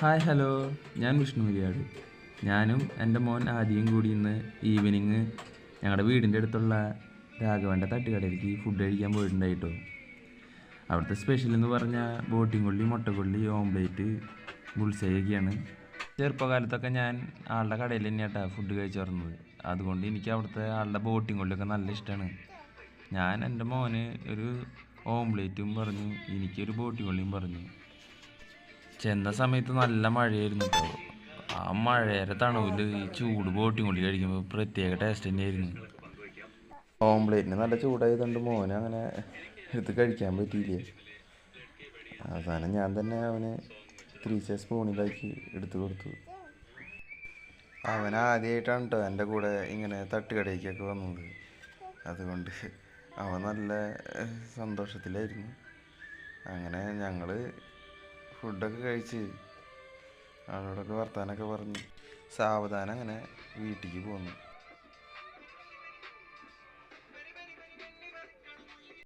Hi hello. ഞാൻ വിഷ്ണു മുരിയാട്. ഞാനും എന്റെ മോൻ ആദ്യം കൂടി ഇന്ന് ഈവനിങ് ഞങ്ങളുടെ വീടിന്റെ അടുത്തുള്ള രാഘവന്റെ തട്ടുകടയിലേക്ക് ഫുഡ് കഴിക്കാൻ പോയിട്ടുണ്ടായിട്ടോ അവിടുത്തെ സ്പെഷ്യൽ എന്ന് പറഞ്ഞാൽ ബോട്ടിംഗ് കൊള്ളി മുട്ടക്കൊള്ളി ഓംലേറ്റ് ഗുൾസയൊക്കെയാണ് ചെറുപ്പകാലത്തൊക്കെ ഞാൻ ആളുടെ കടയിൽ തന്നെയാട്ടാ ഫുഡ് കഴിച്ചു വരുന്നത് അതുകൊണ്ട് എനിക്ക് അവിടുത്തെ ആളുടെ ബോട്ടിംഗ് കൊള്ളിയൊക്കെ നല്ല ഇഷ്ടമാണ് ഞാൻ എന്റെ മോന് ഒരു ഓംലേറ്റും പറഞ്ഞു എനിക്കൊരു ബോട്ടിംഗ് കൊള്ളിയും പറഞ്ഞു. ചെന്ന സമയത്ത് നല്ല മഴയായിരുന്നു കേട്ടോ ആ മഴയുടെ തണുവിൽ ഈ ചൂട് ബോട്ടിങ് കൊണ്ട് കഴിക്കുമ്പോൾ പ്രത്യേക ടേസ്റ്റ് തന്നെയായിരുന്നു. ഓംപ്ലേറ്റിന് നല്ല ചൂടായതുകൊണ്ട് മോനെ അങ്ങനെ എടുത്ത് കഴിക്കാൻ പറ്റിയില്ല? അവസാനം ഞാൻ തന്നെ അവന് ത്രീ സൈസ് സ്പൂണിലാക്കി എടുത്തു കൊടുത്തു. അവൻ ആദ്യമായിട്ടാണ് കേട്ടോ എന്റെ കൂടെ ഇങ്ങനെ തട്ടുകടയിലേക്കൊക്കെ വന്നത്. അതുകൊണ്ട് അവൻ നല്ല സന്തോഷത്തിലായിരുന്നു. അങ്ങനെ ഞങ്ങൾ ഫുഡൊക്കെ കഴിച്ച് ആളോടൊക്കെ വർത്താനൊക്കെ പറഞ്ഞ് സാവധാനം അങ്ങനെ വീട്ടിലേക്ക് പോന്നു.